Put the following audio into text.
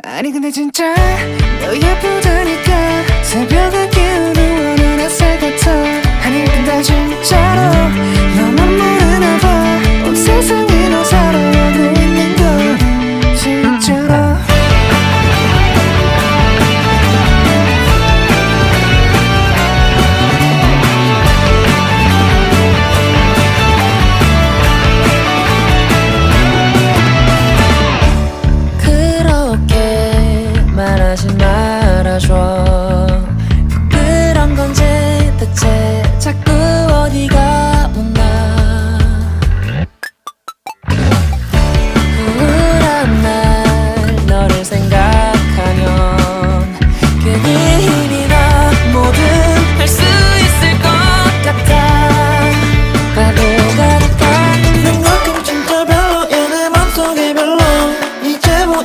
아니 근데 진짜 너 예쁘다니까 하지 말아줘. 부끄런 건지 대체 자꾸 어디가 못나. 우울한 날 너를 생각하면 괜히 힘이 나. 뭐든 할 수 있을 것 같아. 바보 같아. 내 만큼 진짜 별로 얘내 맘속에 별로 이제 뭐